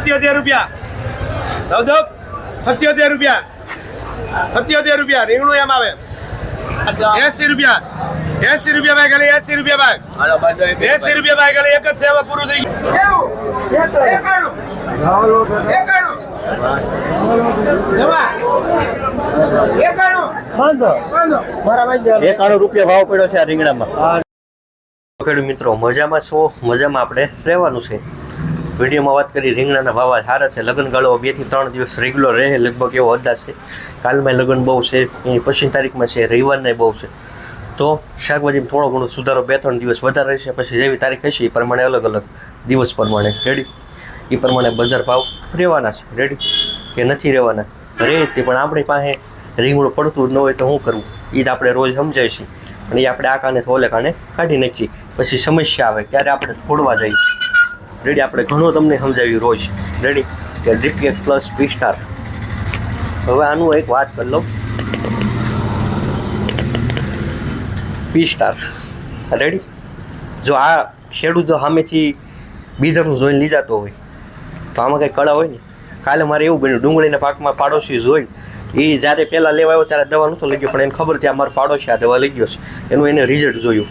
સત્યોતેર રૂપિયા. ધબધબ સત્યોતેર રૂપિયા. સત્યોતેર રૂપિયા. રીંગણું એમ આવે. એસી રૂપિયા. એસી રૂપિયા ભાઈ ખાલી એસી રૂપિયા ભાઈ. એસી રૂપિયા ભાઈ ખાલી એક જ છે હવે પૂરું થઈ ગયું. એકાણું રૂપિયા ભાવ પડ્યો છે આ રીંગણામાં. ખેડૂત મિત્રો મજામાં છો? મજામાં આપણે રહેવાનું છે. વિડીયોમાં વાત કરી, રીંગણાના ભાવ સારા છે, લગ્ન ગાળો બેથી ત્રણ દિવસ રેગ્યુલર રહે, લગભગ એવો અંદાજ છે. કાલમાં લગ્ન બહુ છે એની પછી તારીખમાં છે, રવિવારના બહુ છે. તો શાકભાજીમાં થોડો ઘણો સુધારો બે ત્રણ દિવસ વધારે રહેશે પછી જેવી તારીખ હશે એ પ્રમાણે અલગ અલગ દિવસ પ્રમાણે રેડી એ પ્રમાણે બજાર ભાવ રહેવાના છે રેડી કે નથી રહેવાના. રહે તે પણ આપણી પાસે રીંગણું પડતું ન હોય તો શું કરવું? એ જ આપણે રોજ સમજાય છે. અને એ આપણે આ કાને તો ઓલે કાને કાઢી નાખીએ. પછી સમસ્યા આવે ત્યારે આપણે છોડવા જઈએ? રેડી આપણે ઘણું તમને સમજાવ્યું રોજ. રેડી કે drip cake plus P star હવે આનું એક વાત કરી લઉં. બી સ્ટાર રેડી જો આ ખેડૂત જો સામેથી બીજરનું જોઈને લીજાતો હોય, તો આમાં કંઈ કળા હોય ને? કાલે મારે એવું બન્યું, ડુંગળીના પાકમાં પાડોશી જોઈ. એ જ્યારે પહેલાં લેવા આવ્યો ત્યારે દવા નહોતો લઈ ગયો પણ એને ખબર હતી આ મારો પાડોશી આ દવા લઈ ગયો છે. એનું એને રિઝલ્ટ જોયું.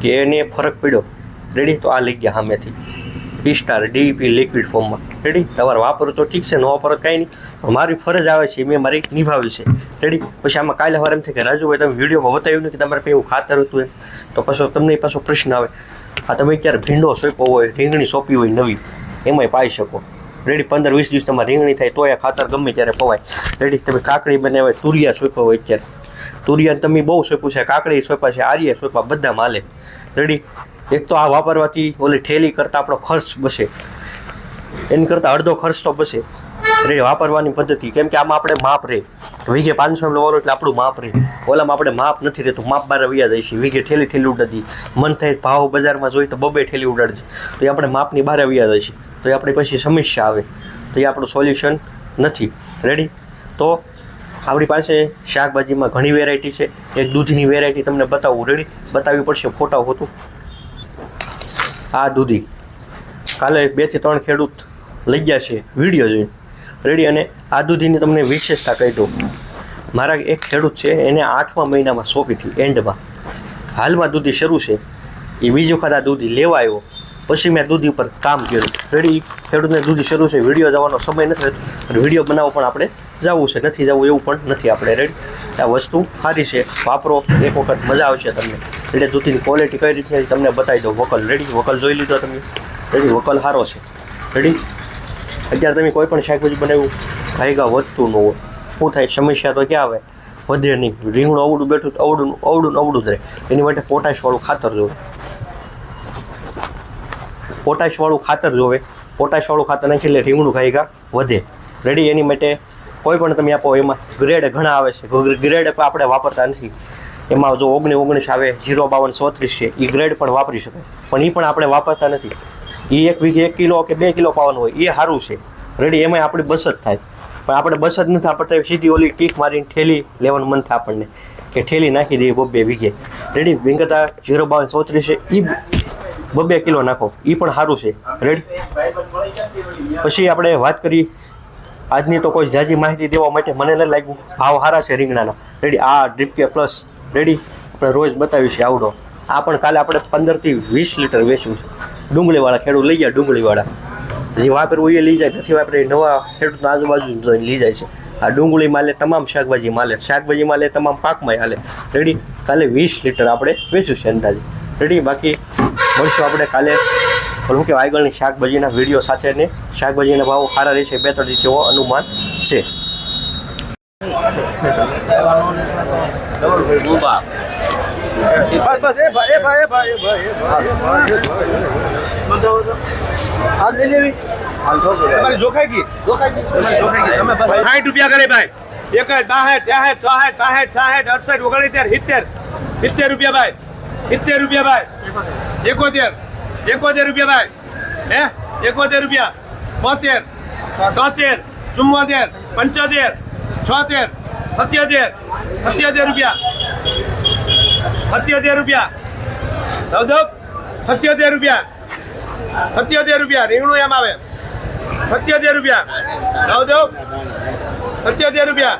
કે એને ફરક પડ્યો. રેડી તો આ લઈ ગયા સામેથી. બી સ્ટાર ડીપી લિક્વિડ ફોર્મમાં રેડી તમારે વાપરો તો ઠીક છે, ન વાપરો કાંઈ નહીં. મારી ફરજ આવે છે, મેં મારી નિભાવી છે. રેડી પછી આમાં કાલે વાર એમ થાય કે, રાજુભાઈ, તમે વિડીયોમાં બતાવ્યું ને કે તમારે કંઈ ખાતર હતું એમ. તો પાછો તમને પાછો પ્રશ્ન આવે. આ તમે ક્યારે ભીંડો સોંપ્યો હોય, રીંગણી સોંપી હોય નવી, એમાંય પાઈ શકો. રેડી પંદર વીસ દિવસ તમારે રીંગણી થાય તોય આ ખાતર ગમે ત્યારે પવાય. રેડી તમે કાકડી બનાવે તુરિયા સોંપ્યો હોય અત્યારે. તુરિયા તમે બહુ સોંપ્યું છે, કાકડી સોંપા છે, આર્ય સોંપા બધા માલે. રેડી એક તો આ વાપરવાથી ઓલી ઠેલી કરતાં આપણો ખર્ચ બસે. એની કરતાં અડધો ખર્ચ તો બસે. રે વાપરવાની પદ્ધતિ, કેમ કે આમાં આપણે માપ રહે વીઘે પાંચસો એમ લેવાનું એટલે આપણું માપ રહે ઓલામાં આપણે માપ નથી રહેતું, માપ બાર વ્યા જાય છે. વીઘે ઠેલી ઠેલી ઉડાડી મન થાય ભાવ બજારમાં જોઈએ તો બબે ઠેલી ઉડાડજે. તો એ આપણે માપની બહાર વ્યા જાય છે. તો એ આપણી પછી સમસ્યા આવે. તો એ આપણું સોલ્યુશન નથી. રેડી તો આપણી પાસે શાકભાજીમાં ઘણી વેરાયટી છે. એક દૂધની વેરાયટી તમને બતાવવું રેડી બતાવવી પડશે ફોટા હોતું. આ દૂધી. કાલે બેથી ત્રણ ખેડૂત લઈ ગયા છે, વીડિયો જોઈને. રેડી, અને આ દૂધીની તમને વિશેષતા કહી દઉં. મારા એક ખેડૂત છે, એને આઠમા મહિનામાં સોંપી હતી એન્ડમાં હાલમાં દૂધી શરૂ છે. એ બીજો વખત આ દૂધી લેવા આવ્યો. પછી મેં દૂધી ઉપર કામ કર્યું. રેડી. ખેડૂતને દૂધી શરૂ છે. વીડિયો જવાનો સમય નથી રહેતો. વીડિયો બનાવવો પણ આપણે જવું છે. નથી જવું એવું પણ નથી આપણે. રેડી આ વસ્તુ સારી છે. વાપરો. એક વખત મજા આવશે તમને. એટલે દૂધીની ક્વોલિટી કઈ રીતની તમને બતાવી દઉં. વકલ. રેડી વકલ જોઈ લીધો તમે? રેડી વકલ સારો છે. રેડી અત્યારે તમે કોઈ પણ શાકભાજી બનાવ્યું, ભાઈગા વધતું ન હોય. શું થાય? સમસ્યા તો ક્યાં આવે? વધે નહીં. રીંગણું અવડું બેઠું અવડું અવડું અવડું જ રહે. એની માટે પોટાશવાળું ખાતર જોવે પોટાશવાળું ખાતર જોવે. પોટાશવાળું ખાતર નાખી એટલે રીંગણું ગાયગા વધે. રેડી એની માટે કોઈ પણ તમે આપો, એમાં ગ્રેડ ઘણા આવે છે. ગ્રેડ આપણે વાપરતા નથી. એમાં જો ઓગણીસ ઓગણીસ આવે, જીરો, બાવન, ચોત્રીસ છે એ ગ્રેડ પણ વાપરી શકાય પણ એ પણ આપણે વાપરતા નથી. એ એક વીઘે એક કિલો કે બે કિલો પાવાનું હોય એ સારું છે. રેડી એમાં આપણી બચત થાય. પણ આપણે બચત નથી આપણે સીધી ઓલી ટીક મારીને ઠેલી લેવાનું મન થાય આપણને. કે ઠેલી નાખી દઈએ બબ્બે વીઘે. રેડી વિંગતા જીરો, બાવન, ચોત્રીસ છે એ બબ્બે કિલો નાખો. એ પણ સારું છે. રેડી પછી આપણે વાત કરી આજની તો કોઈ જાજી માહિતી દેવા માટે મને નથી લાગ્યું. ભાવ સારા છે રીંગણાના. રેડી આ ડ્રીપ કે પ્લસ રેડી આપણે રોજ બતાવી છે આવડો. આ પણ કાલે આપણે પંદરથી વીસ લીટર વેચવું છે. ડુંગળીવાળા ખેડૂત લઈ જાય ડુંગળીવાળા. જે વાપરવું એ લઈ જાય. નથી વાપરે નવા ખેડૂતના આજુબાજુ લઈ જાય છે. આ ડુંગળી માલે તમામ શાકભાજી માલે. શાકભાજી માલે તમામ પાકમાં હાલે. રેડી કાલે વીસ લીટર આપણે વેચવું છે અંદાજે. રેડી બાકી મળશું આપણે કાલે. શું કે આગળની શાકભાજીના વીડિયો સાથે ને શાકભાજીના ભાવ સારા રહેશે બે ત્રણ જેવો અનુમાન છે. સાઠ રૂપિયા કરે ભાઈ. એક બાસઠ ત્રેસઠ ચોસઠ પાસઠ સાસઠ અડસઠ ઓગણીતેર સિત્તેર. સિત્તેર રૂપિયા ભાઈ. સિત્તેર રૂપિયા ભાઈ. એકોતેર. એકોતેર રૂપિયા ભાઈ. હે? એકોતેર રૂપિયા. બોતેર. તોતેર. ચુમ્મોતેર. પંચોતેર. છોતેર. સત્યોતેર. સત્યોતેર રૂપિયા. સત્યોતેર રૂપિયા. ધબધબ સત્યોતેર રૂપિયા. સત્યોતેર રૂપિયા. રીંગણું એમ આવે. સત્યોતેર રૂપિયા. દો સત્યોતેર રૂપિયા.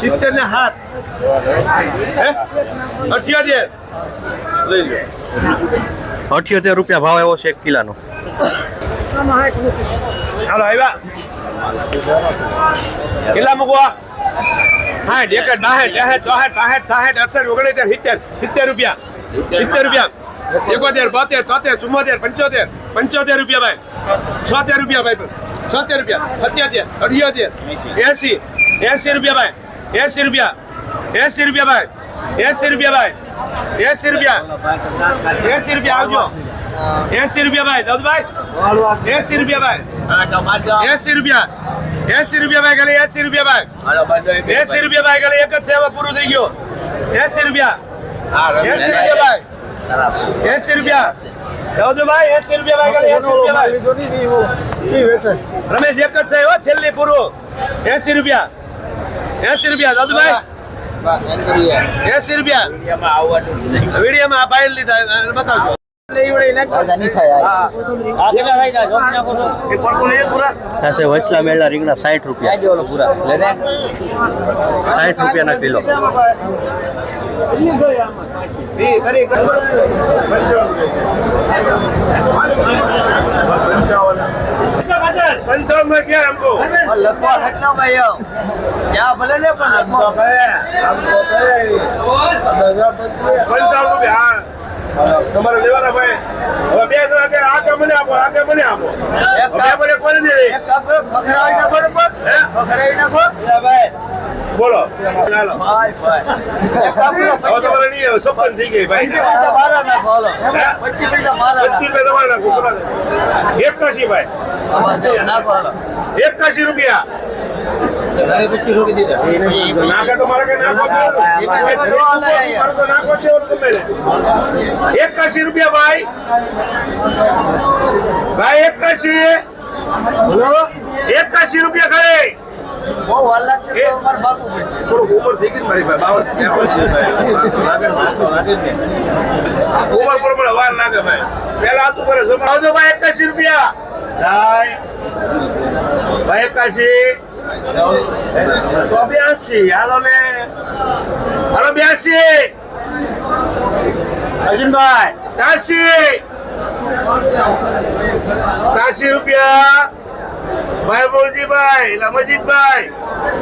સિત્તેર ને હાથ અઠ્યોતેર લઈ લો અઠ્યોતેર રૂપિયા ભાવ આવ્યો છે એક કિલાનો. ચાલો આવ્યા. કેટલા મૂકવા? સાઠ એક બાહેઠ દાહેઠ ચોહેઠ બાહેઠ સાહેઠ અડસઠ ઓગણીતેર સિત્તેર સિત્તેર રૂપિયા. સિત્તેર રૂપિયા. એકોતેર બોતેર તોતેર ચુમ્મોતેર પંચોતેર પંચોતેર રૂપિયા ભાઈ. છોતેર રૂપિયા ભાઈ. છોતેર રૂપિયા સત્યોતેર અઠ્યોતેર એસી એસી રૂપિયા ભાઈ એસી રૂપિયા એસી રૂપિયા ભાઈ એસી રૂપિયા ભાઈ એસી રૂપિયા એસી રૂપિયા આવજો એસી રૂપિયા ભાઈ દાદુભાઈ એસી રૂપિયા ભાઈ એસી રૂપિયા એસી રૂપિયા ભાઈ ખાલી એસી રૂપિયા ભાઈ એસી રૂપિયા ભાઈ ગયા એક જ હવે પૂરું થઈ ગયું એસી રૂપિયા એસી રૂપિયા ભાઈ એસી રૂપિયા દાદુભાઈ એસી રૂપિયા ભાઈ ખાલી એસી રૂપિયા ભાઈ રમેશ એક જ છે હો છેલ્લી પૂરું. એસી રૂપિયા. એસી રૂપિયા દાદુભાઈ? એસી રૂપિયા. વિડીયોમાં આ ભાઈ લીધા બતાવજો. વચલા મેળા રીંગણા સાઠ રૂપિયા. સાઠ રૂપિયાના કિલો. पंचावन में क्या है हमको પંચાવન રૂપિયા હા તમારે લેવાના ભાઈ હવે બે જણા કે આ કે મને આપો આ કે મને આપો હવે મને કોને દે હે? બોલો. ચાલો. હવે તમારે નહીં હવે સપન થઈ ગઈ ભાઈ. પચીસ રૂપિયા તમારે નાખો બોલો. એકાશી ભાઈ. એકાશી રૂપિયા. નાખે તો મારે કઈ નાખો તો નાખો છે. એકાશી રૂપિયા ભાઈ. ભાઈ એકાશી. એકાશી રૂપિયા ખરે થોડુંક ઉંમર થઈ ગઈ ને મારી ભાઈ બાવન ત્રેપન છે ભાઈ. લાગે ને. ઉંમર પ્રમાણે વાર લાગે ભાઈ. પેલા ઉપર આવજો ભાઈ એકાશી રૂપિયા. ભાઈ ભાઈ તો બ્યાસી હાલો ને. હાલો બ્યાસી અશ્વિનભાઈ ત્યાસી ત્યાસી રૂપિયા. ભાઈ બોલજીભાઈ લમજીતભાઈ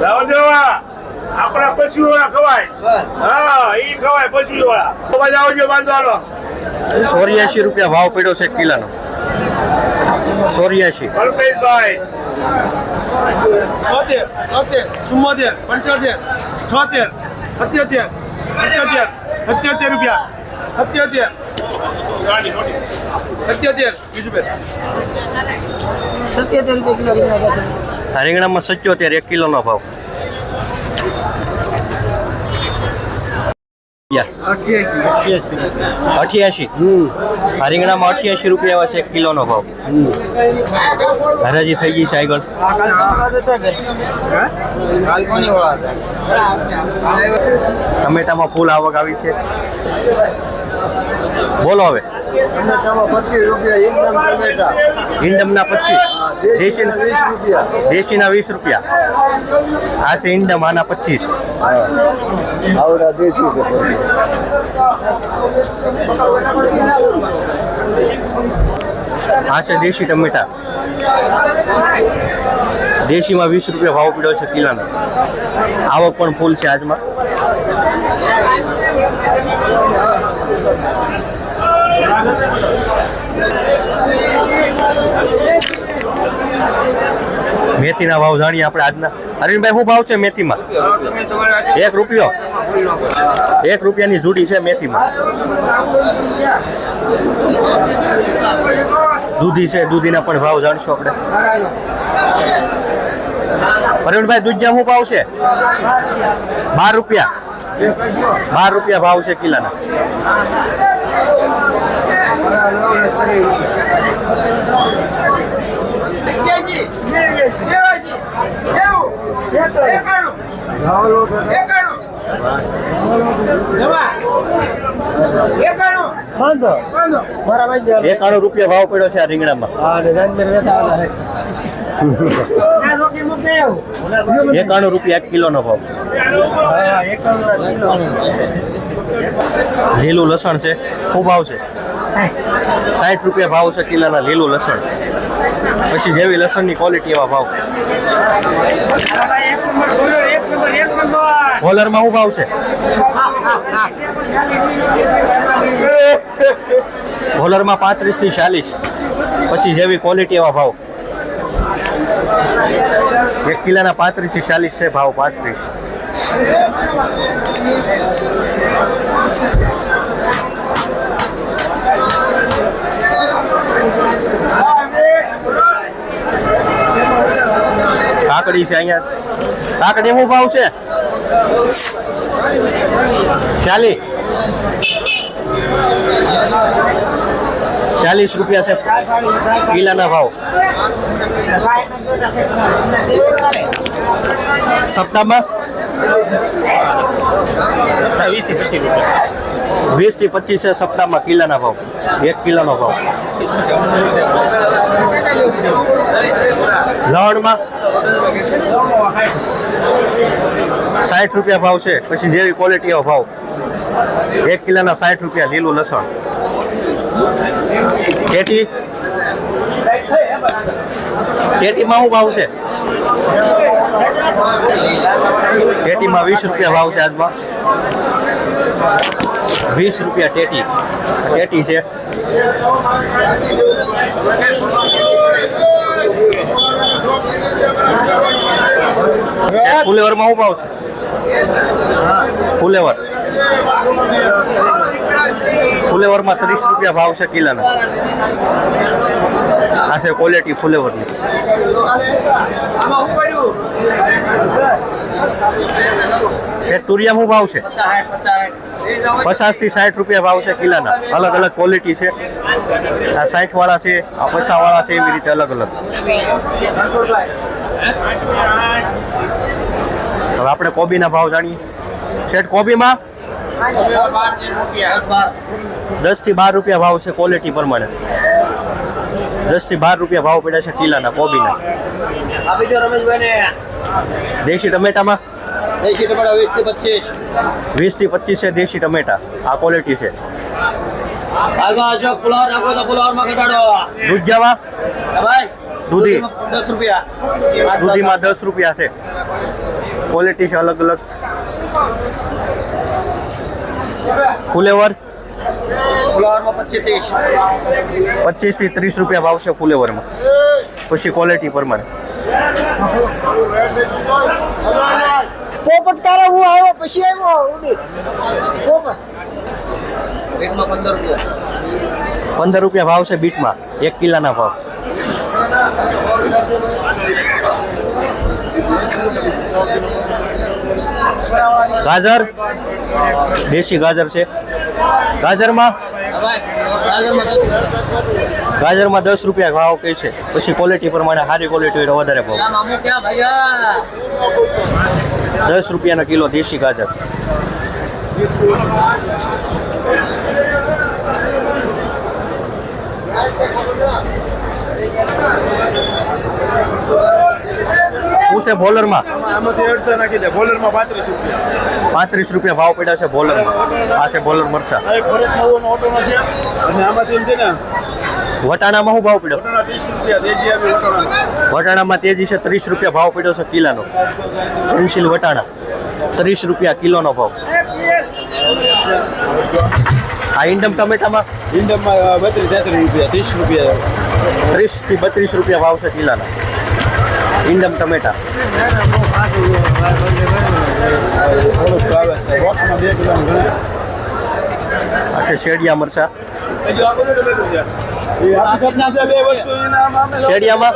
લાવો દેવા આપણા પશુ વાળા ખવાય. હા ઈ ખવાય પશુ વાળા બધા આવજો બાંધવાનો. સોરિયાસી રૂપિયા ભાવ પડ્યો છે કિલાનો. સોરિયાસી કલ્પેશભાઈ છોતેર છોતેર ચુમ્મોતેર પંચોતેર છોતેર સત્યોતેર સત્યોતેર સત્યોતેર રૂપિયા સત્યોતેર. સત્યોતેર બીજું બે. આ રીંગણામાં સત્યોતેર એક કિલોનો ભાવ. અઠ્યાસી. આ રીંગણામાં અઠ્યાસી રૂપિયા છે એક કિલોનો ભાવ. હરાજી થઈ ગઈ છે આગળ. ટમેટામાં ફૂલ આવક આવી છે. બોલો હવે. પચીસ રૂપિયા ઇન્ડમ ટમેટા. ઇન્ડમના પચીસ. દેશી દેશી વીસ રૂપિયા. દેશીના વીસ રૂપિયા. આ છે ઈંડમ આના પચીસ. આવડા દેશી છે. આ છે દેશી ટમેટા. દેશીમાં વીસ રૂપિયા ભાવ પીડ્યો છે કિલોનો. આવક પણ ફૂલ છે આજમાં. મેથીના ભાવ જાણીએ આપણે આજના. અરવિંદભાઈ, શું ભાવ છે મેથીમાં? એક રૂપિયો? એક રૂપિયાની જુડી છે મેથીમાં. દૂધી છે, દૂધીના પણ ભાવ જાણશું આપણે. પ્રવીણભાઈ દૂધિયા શું ભાવ છે? બાર રૂપિયા. બાર રૂપિયા ભાવ છે કિલાના. એકાણું રૂપિયા ભાવ પડ્યો છે આ રીંગણામાં. એકાણું રૂપિયા એક કિલોનો ભાવ. લીલું લસણ છે ખૂબ ભાવ છે. સાઠ રૂપિયા ભાવ છે કિલ્લાના લીલું લસણ. પછી જેવી લસણની ક્વોલિટી એવા ભાવ. હોલરમાં શું ભાવ છે? હોલરમાં પાંત્રીસથી ચાલીસ. પછી જેવી ક્વોલિટી એવા ભાવ. એક કિલ્લાના પાંત્રીસથી ચાલીસ છે ભાવ પાંત્રીસ. કાકડી છે અહીંયા. કાકડી શું ભાવ છે? ચાલી. ચાલીસ રૂપિયા છે કિલાના ભાવ. સપ્તાહમાં? વીસથી પચીસ છે સપ્તાહમાં કિલાના ભાવ. એક કિલાનો ભાવ. લવણમાં? સાઠ રૂપિયા ભાવ છે. પછી જેવી ક્વોલિટી ભાવ. એક કિલોના સાઠ રૂપિયા લીલું લસણ. કેટી? કેટીમાં શું ભાવ છે? કેટીમાં વીસ રૂપિયા ભાવ છે આજમાં. વીસ રૂપિયા ટેટી ટેટી છે. ફુલેવરમાં શું ભાવ છે? ફુલેવર. ફુલેવરમાં ત્રીસ રૂપિયા ભાવ છે કિલાના. આ છે ક્વોલિટી ફુલેવરની. છે તુરિયા શું ભાવ છે? પચાસથી સાઠ રૂપિયા ભાવ છે કિલાના. અલગ અલગ ક્વોલિટી છે. આ સાઠ વાળા છે આ પચાસ વાળા છે એવી રીતે અલગ અલગ. હવે આપણે કોબીના ભાવ જાણીએ. શેઠ કોબીમાં? દસથી બાર રૂપિયા ભાવ છે ક્વોલિટી પ્રમાણે. દસથી બાર રૂપિયા ભાવ પડ્યા છે કિલાના કોબીના. દેશી ટમેટામાં? દેશી ટમેટા વીસથી પચીસ. વીસથી પચીસ છે દેશી ટમેટા. આ ક્વોલિટી છે. હાલમાં જો ફુલાવર રાખો તો ફુલાવરમાં ઘટાડો. દૂધ જવા ભાઈ દૂધી. દસ રૂપિયા. દૂધીમાં દસ રૂપિયા છે. ક્વોલિટી છે અલગ અલગ. ફુલેવર? ફુલાવરમાં પચીસ ત્રીસ પચીસથી ત્રીસ રૂપિયા ભાવ છે ફુલેવરમાં. પછી ક્વોલિટી પ્રમાણે. પોપટ તારા હું આવ્યો પછી આવ્યો ઉડી. પોપટ. રેટમાં પંદર રૂપિયા. પંદર રૂપિયા ભાવ છે બીટમાં એક કિલ્લાના ભાવ. ગાજર દેશી ગાજર છે. ગાજરમાં? ગાજરમાં દસ રૂપિયા. ભાવ કહે છે. પછી ક્વોલિટી પ્રમાણે સારી ક્વોલિટી હોય વધારે ભાવ. દસ રૂપિયાનો કિલો દેશી ગાજર. શું છે બોલરમાં? આમાંથી અડધા નાખી દે. બોલરમાં પાંત્રીસ રૂપિયા. પાંત્રીસ રૂપિયા ભાવ પડ્યા છે બોલરમાં. આ છે બોલર મરચા. અને આમાંથી એમ છે ને વટાણામાં શું ભાવ પડ્યો? વટાણામાં તેજી છે ત્રીસ રૂપિયા ભાવ પડ્યો છે કિલાનો. પેન્સિલ વટાણા ત્રીસ રૂપિયા કિલોનો ભાવ. આ ઇન્ડમ ટમેટામાં? ઇન્ડમમાં બત્રીસ તેત્રીસ રૂપિયા ત્રીસ રૂપિયા. ત્રીસથી બત્રીસ રૂપિયા ભાવ છે કિલાના. ઇન્ડમ ટમેટા. આ છે શેડિયા મરચા. શેડિયામાં?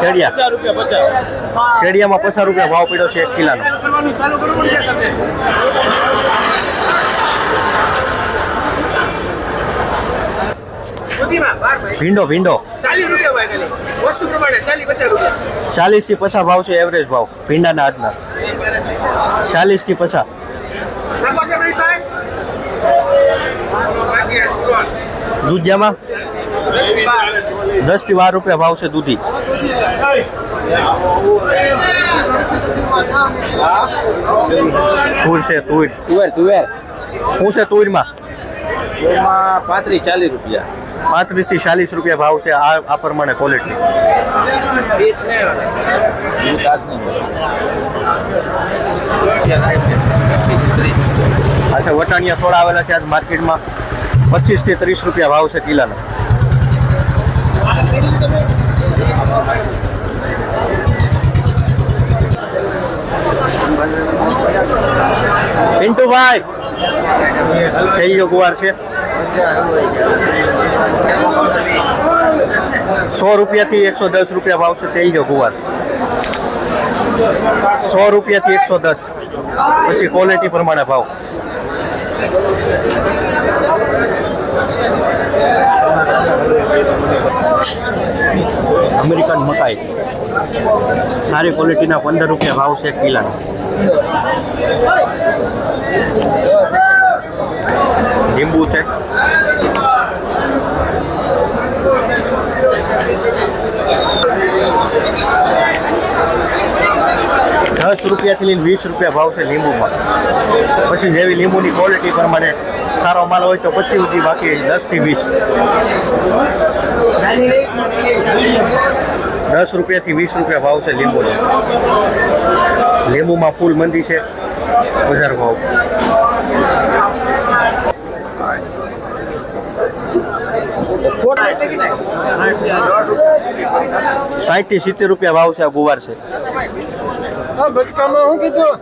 શેડિયા. પચાસ રૂપિયા ભાવ પડ્યો છે એક કિલાનો ભીંડો ભીંડો ચાલીસથી પચાસ ભાવ છે એવરેજ ભાવ, ભીંડાના આજના ચાલીસથી પચાસ નાખો છે પ્રીતભાઈ દૂધિયામાં? દસથી બાર રૂપિયા ભાવ છે દૂધી. તુર છે તુર તુવેર તુવેર. શું છે તુરમાં એમાં પાંત્રીસ ચાલીસ રૂપિયા. પાંત્રીસથી ચાલીસ રૂપિયા ભાવ છે આ આ પ્રમાણે ક્વોલિટી અચ્છા વટાણિયા સોળા આવેલા છે આજ માર્કેટમાં પચીસથી ત્રીસ રૂપિયા ભાવ છે કિલાના. પિન્ટુભાઈ થઈ ગયો ગુવાર છે. સો રૂપિયાથી એકસો દસ રૂપિયા ભાવ છે તેલ જો ગુવાર. સો રૂપિયાથી એકસો દસ. પછી ક્વોલિટી પ્રમાણે ભાવ. અમેરિકન મકાઈ. સારી ક્વોલિટીના પંદર રૂપિયા ભાવ છે કિલાનો. લીંબુ છે. દસ રૂપિયાથી લઈને વીસ રૂપિયા ભાવ છે લીંબુમાં. પછી જેવી લીંબુની ક્વોલિટી પ્રમાણે સારો માલ હોય તો પચીસ સુધી બાકી દસથી વીસ. દસ રૂપિયાથી વીસ રૂપિયા ભાવ છે લીંબુનો. લીંબુમાં ફૂલ મંદી છે. બજાર ભાવ. સાઠથી સિત્તેર રૂપિયા ભાવ છે આ ગુવાર છે. શું કીધું